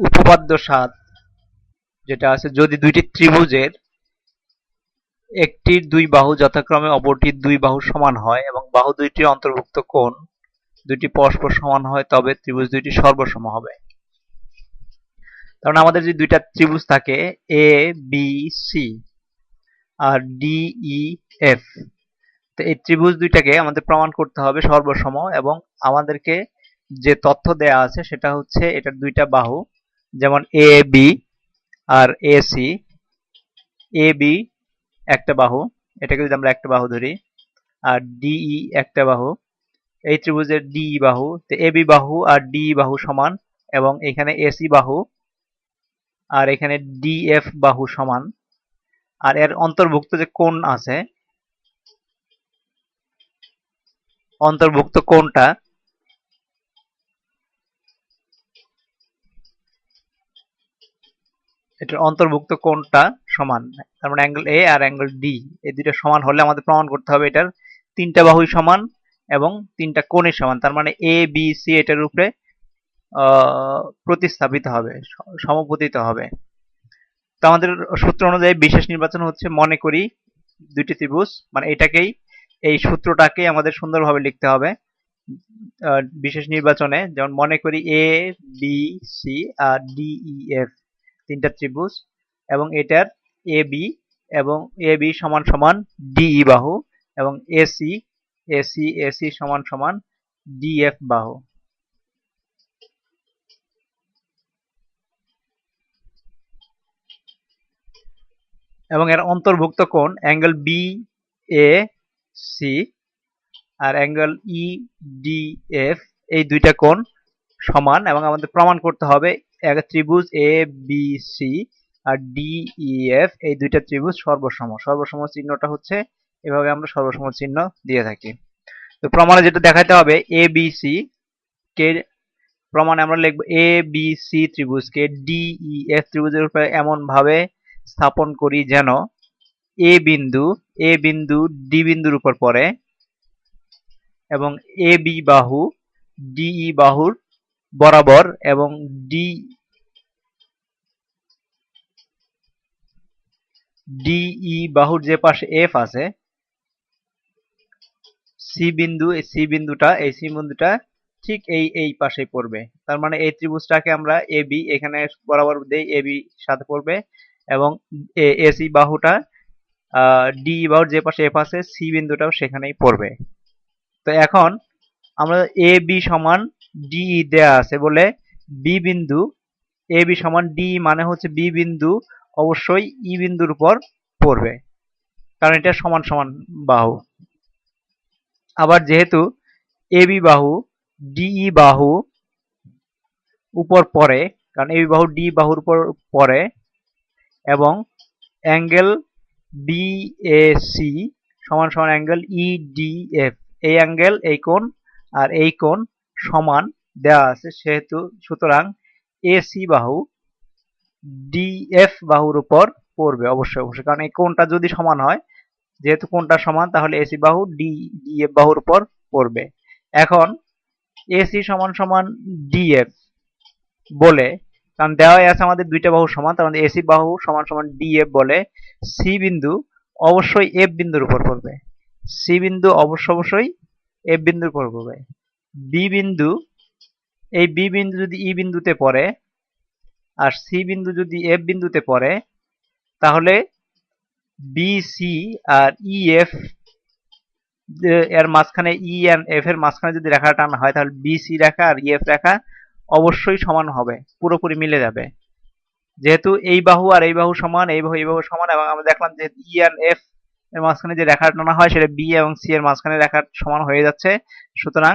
উপপাদ্য সাত, যেটা আছে যদি দুইটি ত্রিভুজের একটির দুই বাহু যথাক্রমে অপরটির দুই বাহু সমান হয় এবং বাহু দুইটির অন্তর্ভুক্ত কোণ দুইটি পরস্পর সমান হয়, তবে ত্রিভুজ দুইটি সর্বসম হবে। কারণ আমাদের যদি দুইটা ত্রিভুজ থাকে এ বি সি আর ডি ই এফ তো এই ত্রিভুজ দুইটাকে আমাদের প্রমাণ করতে হবে সর্বসম এবং আমাদেরকে যে তথ্য দেয়া আছে সেটা হচ্ছে এটার দুইটা বাহু যেমন এ বি আর এ সি এ বি একটা বাহু। এটাকে যদি আমরা একটা বাহু ধরি, আর ডিই একটা বাহু। এই ত্রিভুজের ডিই বাহু। তো এ বি বাহু আর ডিই বাহু সমান, এবং এখানে এসি বাহু, আর এখানে ডিএফ বাহু সমান। আর এর অন্তর্ভুক্ত যে কোণ আছে, অন্তর্ভুক্ত কোণটা এটার অন্তর্ভুক্ত কোণটা সমান তার মানে অ্যাঙ্গেল এ আর অ্যাঙ্গেল ডি এই দুইটা সমান হলে আমাদের প্রমাণ করতে হবে এটার তিনটা বাহুই সমান এবং তিনটা কোণের সমান। তার মানে এ বি সি এটার উপরে প্রতিস্থাপিত হবে সমপতিত হবে। তো আমাদের সূত্র অনুযায়ী বিশেষ নির্বাচন হচ্ছে, মনে করি, দুইটি ত্রিভুজ মানে এটাকেই, এই সূত্রটাকে আমাদের সুন্দরভাবে লিখতে হবে। বিশেষ নির্বাচনে, যেমন মনে করি এ বি সি আর ডিই এফ তিনটা ত্রিভুজ এবং এটার এ বি এবং এ বি সমান সমান ডিই বাহু এবং এসি এসি এসি সমান সমান ডিএফ বাহু। এবং এর অন্তর্ভুক্ত কোণ অ্যাঙ্গেল বি এ সি আর অ্যাঙ্গেল ই ডি এফ এই দুইটা কোণ সমান এবং আমাদের প্রমাণ করতে হবে এক ত্রিভুজ এ বি সি আর ডি ই এফ এই দুইটা ত্রিভুজ সর্বসম। সর্বসম চিহ্নটা হচ্ছে এভাবে আমরা সর্বসম চিহ্ন দিয়ে থাকি। তো প্রমাণে যেটা দেখাতে হবে এ বি সি কে প্রমাণে আমরা লিখব এ বি সি ত্রিভুজকে ডি ই এফ ত্রিভুজের উপরে এমন ভাবে স্থাপন করি যেন এ বিন্দু এ বিন্দু ডি বিন্দুর উপর পড়ে এবং এ বি বাহু ডিই বাহুর বরাবর এবং ডি ডিই বাহুর যে পাশে এফ আছে সি বিন্দু সি বিন্দুটা, এই সি বিন্দুটা ঠিক এই এই পাশে পড়বে। তার মানে এই ত্রিভুজটাকে আমরা এ বি এখানে বরাবর দেই এ বি সাথে পড়বে এবং এসি বাহুটা ডি বাহুর যে পাশে এফ আছে সি বিন্দুটাও সেখানেই পড়বে। তো এখন আমরা এ বি সমান ডি দেয়া আছে বলে বি বিন্দু এ বি সমান ডি মানে হচ্ছে বি বিন্দু, অবশ্যই ই বিন্দুর উপর পড়বে। কারণ এটা সমান সমান বাহু। আবার যেহেতু এ বি বাহু ডিই বাহু উপর পড়ে, কারণ এ বি বাহু ডি বাহুর উপর পড়ে, এবং অ্যাঙ্গেল বিএসি সমান সমান অ্যাঙ্গেল ইডিএফ এই অ্যাঙ্গেল, এই কোণ আর এই কোণ সমান দেওয়া আছে সেহেতু, সুতরাং এসি বাহু ডিএফ বাহুর উপর পড়বে অবশ্যই অবশ্যই। কারণ এই কোণটা যদি সমান হয়, যেহেতু কোণটা সমান, তাহলে এসি বাহু ডি ডিএফ বাহুর উপর পড়বে। এখন এসি সমান সমান ডিএফ বলে, কারণ দেওয়াই আছে আমাদের দুইটা বাহু সমান, তার মানে এসি বাহু সমান সমান ডিএফ বলে সি বিন্দু অবশ্যই এফ বিন্দুর উপর পড়বে। সি বিন্দু অবশ্য অবশ্যই এফ বিন্দুর উপর পড়বে। বি বিন্দু, এই বি বিন্দু যদি ই বিন্দুতে পড়ে আর সি বিন্দু যদি এফ বিন্দুতে পড়ে, তাহলে বি সি আর ই এফ এর মাঝখানে ই এন্ড এফ এর মাঝখানে যদি রেখা টানা হয়, তাহলে বি সি রেখা আর ইএফ রেখা অবশ্যই সমান হবে, পুরোপুরি মিলে যাবে। যেহেতু এই বাহু আর এই বাহু সমান, এই বাহু এই বাহু সমান, এবং আমরা দেখলাম যে ই এন্ড এফ এর মাঝখানে যে রেখা টানা হয়, সেটা বি এবং সি এর মাঝখানে রেখা সমান হয়ে যাচ্ছে। সুতরাং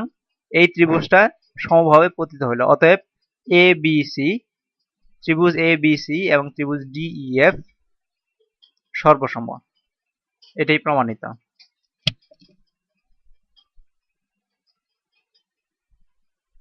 এই ত্রিভুজটা সমভাবে পতিত হলো অতএব এ বি সি ত্রিভুজ এ বি সি এবং ত্রিভুজ ডি ই এফ সর্বসম এটাই প্রমাণিত।